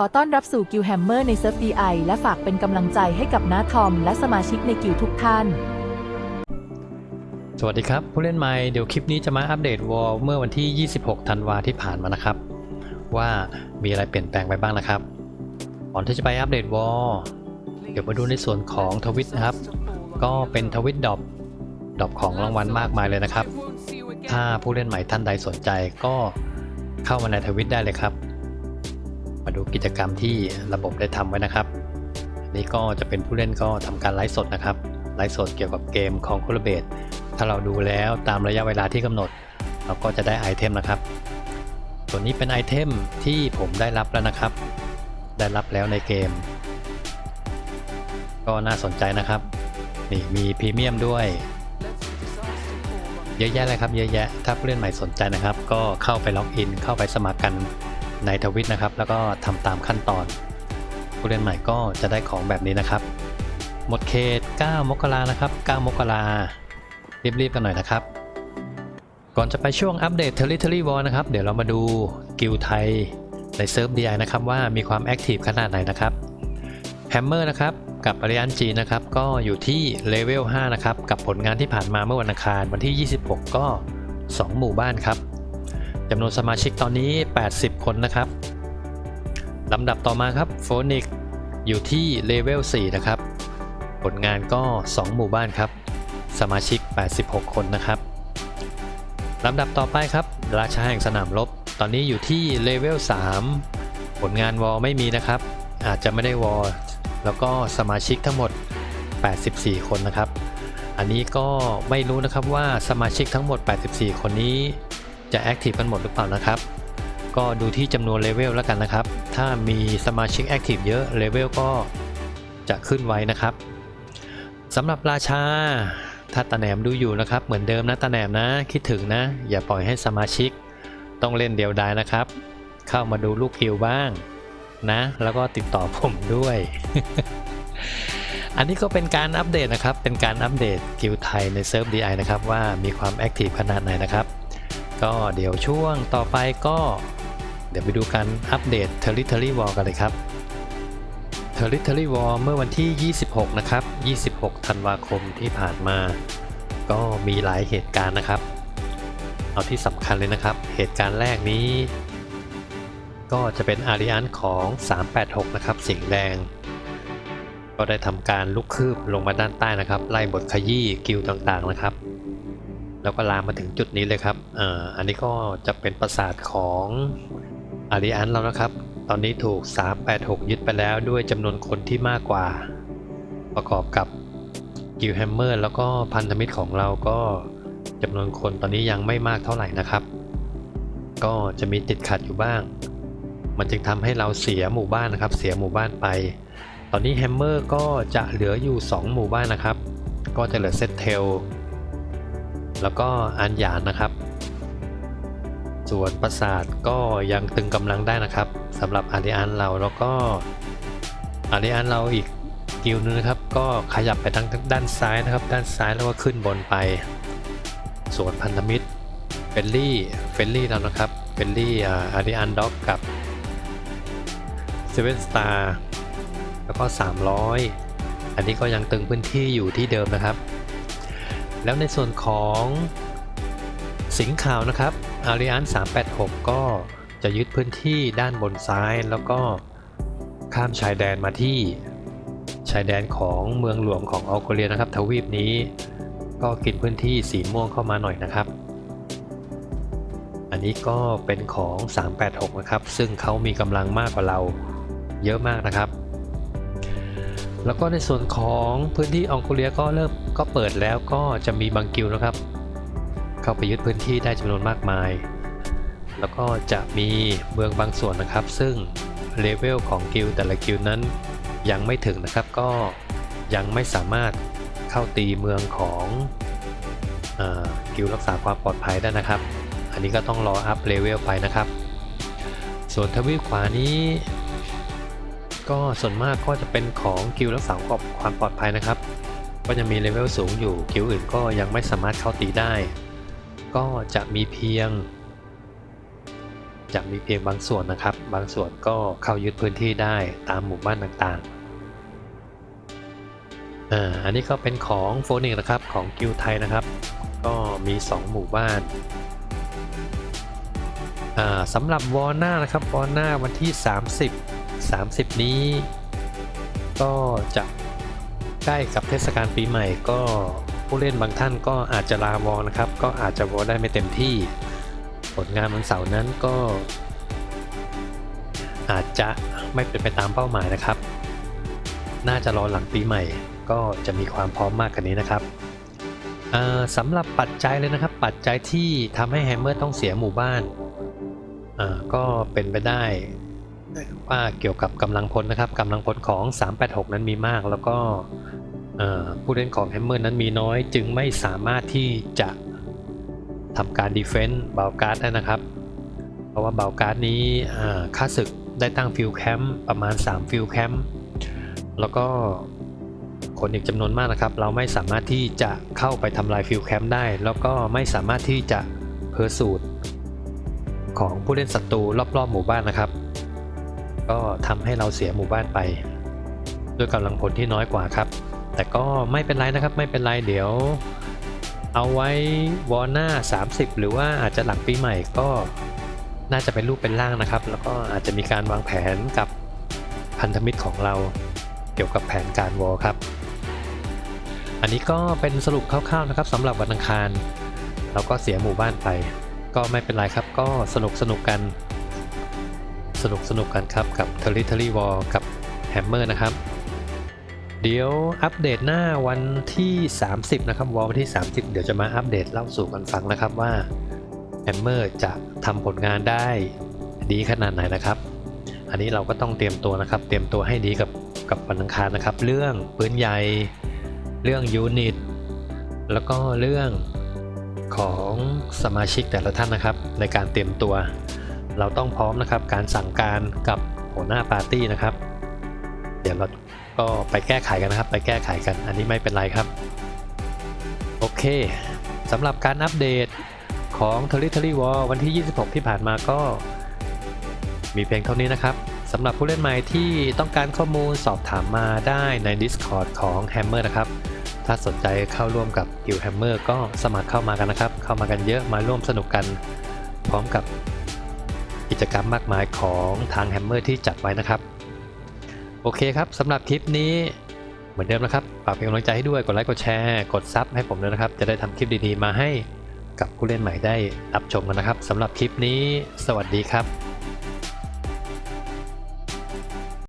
ขอต้อนรับสู่กิลแฮมเมอร์ในเซิร์ฟ DI และฝากเป็นกำลังใจให้กับน้าทอม และสมาชิกในกิลทุกท่าน สวัสดีครับ ผู้เล่นใหม่เดี๋ยวคลิปนี้จะมาอัปเดตวอลเมื่อวันที่ 26 ธันวาที่ผ่านมานะครับ ว่ามีอะไรเปลี่ยนแปลงไปบ้างนะครับก่อนที่จะไปอัปเดตวอลเดี๋ยวมาดูในส่วนของทวิตนะครับ ก็เป็นทวิตดอปดอปของรางวัลมากมายเลยนะครับ ถ้าผู้เล่นใหม่ท่านใดสนใจก็เข้ามาในทวิตได้เลยครับ มาดูกิจกรรมที่ระบบได้ทำไว้นะครับอันนี้ก็จะเป็นผู้เล่นก็ทำการไลฟ์สดนะครับไลฟ์สดเกี่ยวกับเกมของคุรเบตถ้าเราดูแล้วตามระยะเวลาที่กำหนด เราก็จะได้ไอเทมนะครับส่วนนี้เป็นไอเทมที่ผมได้รับแล้วนะครับ ได้รับแล้วในเกม ก็น่าสนใจนะครับ นี่มีพรีเมียมด้วยเยอะแยะเลยครับเยอะแยะถ้าผู้เล่นใหม่สนใจนะครับ ก็เข้าไปล็อกอินเข้าไปสมัครกัน ในทวิตนะครับ แล้วก็ทำตามขั้นตอน ผู้เล่นใหม่ก็จะได้ของแบบนี้นะครับ หมดเขต 9 มกรานะครับ 9 มกรารีบๆกันหน่อยนะครับ ก่อนจะไปช่วงอัปเดต Territory War นะครับ เดี๋ยวเรามาดูกิลไทยในเซิร์ฟ DI นะครับว่ามีความแอคทีฟขนาดไหนนะครับแฮมเมอร์นะครับกับอาริอันจีนะครับก็อยู่ที่เลเวล5นะครับกับผลงานที่ผ่านมาเมื่อวันอังคารวันที่ 26 ก็ 2 หมู่บ้านครับ จำนวนสมาชิกตอนนี้ 80 คนนะครับลำดับต่อมาครับโฟนิกอยู่ที่เลเวล 4 นะครับ ผลงานก็ 2 หมู่บ้านครับ สมาชิก 86 คนนะครับลำดับต่อไปครับ ราชาแห่งสนามรบ ตอนนี้อยู่ที่เลเวล 3 ผลงานวอลไม่มีนะครับ อาจจะไม่ได้วอลแล้วก็สมาชิกทั้งหมด 84 คนนะครับ อันนี้ก็ไม่รู้นะครับว่าสมาชิกทั้งหมด 84 คนนี้ จะแอคทีฟกันหมดหรือเปล่านะครับ ก็ดูที่จำนวนเลเวลแล้วกันนะครับ ถ้ามีสมาชิกแอคทีฟเยอะเลเวลก็จะขึ้นไว้นะครับสำหรับราชาถ้าตาแหนมดูอยู่นะครับ เหมือนเดิมนะตาแหนมนะคิดถึงนะ อย่าปล่อยให้สมาชิกต้องเล่นเดียวดายนะครับ เข้ามาดูลูกกิวบ้างนะ แล้วก็ติดต่อผมด้วย อันนี้ก็เป็นการอัปเดตนะครับ เป็นการอัปเดตกิวไทยในเซิร์ฟ DI นะครับ ว่ามีความแอคทีฟขนาดไหนนะครับ ก็เดี๋ยวช่วงต่อไปก็ เดี๋ยวไปดูการอัปเดต Territory War กันเลยครับ Territory War เมื่อวันที่ 26 นะครับ 26 ธันวาคมที่ผ่านมา ก็มีหลายเหตุการณ์นะครับ เอาที่สำคัญเลยนะครับ เหตุการณ์แรกนี้ ก็จะเป็นอาริอันของ 386 นะครับ สิงห์แดง ก็ได้ทำการลุกคืบลงมาด้านใต้นะครับ ไล่บทขยี้กิลต่างๆนะครับ แล้วก็ลามมาถึงจุดนี้เลยครับออันนี้ก็จะเป็นปราสาทของอาริอันแล้วนะครับ ตอนนี้ถูก 386 ยึดไปแล้วด้วยจำนวนคนที่มากกว่า ประกอบกับกิลแฮมเมอร์แล้วก็พันธมิตรของเราก็จำนวนคนตอนนี้ยังไม่มากเท่าไหร่นะครับ ก็จะมีติดขัดอยู่บ้าง มันจึงทำให้เราเสียหมู่บ้านนะครับ เสียหมู่บ้านไป ตอนนี้แฮมเมอร์ก็จะเหลืออยู่ 2 หมู่บ้านนะครับ ก็จะเหลือเซตเทล แล้วก็อันหยานนะครับ ส่วนปราสาทก็ยังตึงกำลังได้นะครับสำหรับอาริอันเราแล้วก็อาริอันเราอีกกิลนึงนะครับ ก็ขยับไปทางด้านซ้ายนะครับ ด้านซ้ายแล้วก็ขึ้นบนไป ส่วนพันธมิตรเฟลลี่เฟลลี่เรานะครับเฟลลี่อาริอันด็อกกับเซเว่นสตาร์แล้วก็ 300 อันนี้ก็ยังตึงพื้นที่อยู่ที่เดิมนะครับ แล้วในส่วนของสิงขาวนะครับอาริอัน386 ก็จะยึดพื้นที่ด้านบนซ้ายแล้วก็ข้ามชายแดนมาที่ชายแดนของเมืองหลวงของออโกเลียนะครับ ทวีปนี้ก็กินพื้นที่สีม่วงเข้ามาหน่อยนะครับ อันนี้ก็เป็นของ 386 นะครับ ซึ่งเขามีกำลังมากกว่าเราเยอะมากนะครับ แล้วก็ในส่วนของพื้นที่อองโกเลียก็เริ่มก็เปิดแล้วก็จะมีบางกิลนะครับ เข้าไปยึดพื้นที่ได้จำนวนมากมาย แล้วก็จะมีเมืองบางส่วนนะครับ ซึ่งเลเวลของกิลแต่ละกิลนั้นยังไม่ถึงนะครับก็ยังไม่สามารถเข้าตีเมืองของอกิลรักษาความปลอดภัยได้นะครับ อันนี้ก็ต้องรออัพเลเวลไปนะครับ ส่วนทวีปขวานี้ ก็ส่วนมากก็จะเป็นของกิลรักษาความปลอดภัยนะครับ ก็จะมีเลเวลสูงอยู่กิลอื่นก็ยังไม่สามารถเข้าตีได้ ก็จะมีเพียง จะมีเพียงบางส่วนนะครับ บางส่วนก็เข้ายึดพื้นที่ได้ตามหมู่บ้านต่างๆอ่าอันนี้ก็เป็นของโฟนิกนะครับของกิวไทยนะครับ ก็มี 2 หมู่บ้านอ่าสำหรับวอร์นานะครับวอร์นาวันที่ 30 30 นี้ ก็จะใกล้กับเทศกาลปีใหม่ก็ผู้เล่นบางท่านก็อาจจะลาวอนะครับ ก็อาจจะวอได้ไม่เต็มที่ ผลงานวันเสาร์นั้นก็ อาจจะไม่เป็นไปตามเป้าหมายนะครับ น่าจะรอหลังปีใหม่ ก็จะมีความพร้อมมากกว่านี้นะครับสำหรับปัจจัยเลยนะครับ ปัจจัยที่ทำให้แฮมเมอร์ต้องเสียหมู่บ้านก็เป็นไปได้ ว่าเกี่ยวกับกำลังพลนะครับกำลังพลของ 386 นั้นมีมาก แล้วก็ผู้เล่นของแฮมเมอร์นั้นมีน้อย จึงไม่สามารถที่จะทำการดีเฟนต์บาลการ์ดได้นะครับ เพราะว่าบาลการ์ดนี้ค่าศึกได้ตั้งฟิลแคมป์ประมาณ 3 ฟิลแคมป์แล้วก็คนอีกจำนวนมากนะครับ เราไม่สามารถที่จะเข้าไปทำลายฟิลแคมป์ได้ แล้วก็ไม่สามารถที่จะเพอร์สูตของผู้เล่นศัตรูรอบๆหมู่บ้านนะครับ ก็ทำให้เราเสียหมู่บ้านไป ด้วยกำลังพลที่น้อยกว่าครับ แต่ก็ไม่เป็นไรนะครับไม่เป็นไรเดี๋ยว เอาไว้วอร์หน้า 30 หรือว่าอาจจะหลังปีใหม่ก็น่าจะเป็นรูปเป็นร่างนะครับ แล้วก็อาจจะมีการวางแผนกับพันธมิตรของเราเกี่ยวกับแผนการวอลครับ อันนี้ก็เป็นสรุปคร่าวๆนะครับสำหรับวันอังคาร เราก็เสียหมู่บ้านไป ก็ไม่เป็นไรครับก็สนุกสนุกกัน นุกสนุกกันครับกับ Territory War กับ Hammer นะครับ เดี๋ยวอัปเดตหน้าวันที่ 30 นะครับวอลวันที่ 30 เดี๋ยวจะมาอัปเดตเล่าสู่กันฟังนะครับว่า Hammer จะทำผลงานได้ดีขนาดไหนนะครับ อันนี้เราก็ต้องเตรียมตัวนะครับ เตรียมตัวให้ดีกับกับวันอังคารนะครับ เรื่องปืนใหญ่ เรื่องยูนิต แล้วก็เรื่องของสมาชิกแต่ละท่านนะครับ ในการเตรียมตัว เราต้องพร้อมนะครับการสั่งการกับหัวหน้าปาร์ตี้นะครับ เดี๋ยวเราก็ไปแก้ไขกันนะครับ ไปแก้ไขกัน อันนี้ไม่เป็นไรครับ โอเคสำหรับการอัปเดตของ Territory War วันที่ 26 ที่ผ่านมาก็มีเพียงเท่านี้นะครับสำหรับผู้เล่นใหม่ที่ต้องการข้อมูลสอบถามมาได้ใน Discord ของ Hammer นะครับ ถ้าสนใจเข้าร่วมกับ Guild Hammer ก็สมัครเข้ามากันนะครับ เข้ามากันเยอะมาร่วมสนุกกันพร้อมกับ กิจกรรมมากมายของทางแฮมเมอร์ที่จัดไว้นะครับ โอเคครับสำหรับคลิปนี้เหมือนเดิมนะครับฝากเป็นกำลังใจให้ด้วยกดไลค์กดแชร์กดซับให้ผมด้วยนะครับ จะได้ทำคลิปดีๆมาให้กับผู้เล่นใหม่ได้รับชมกันนะครับสำหรับคลิปนี้ สวัสดีครับ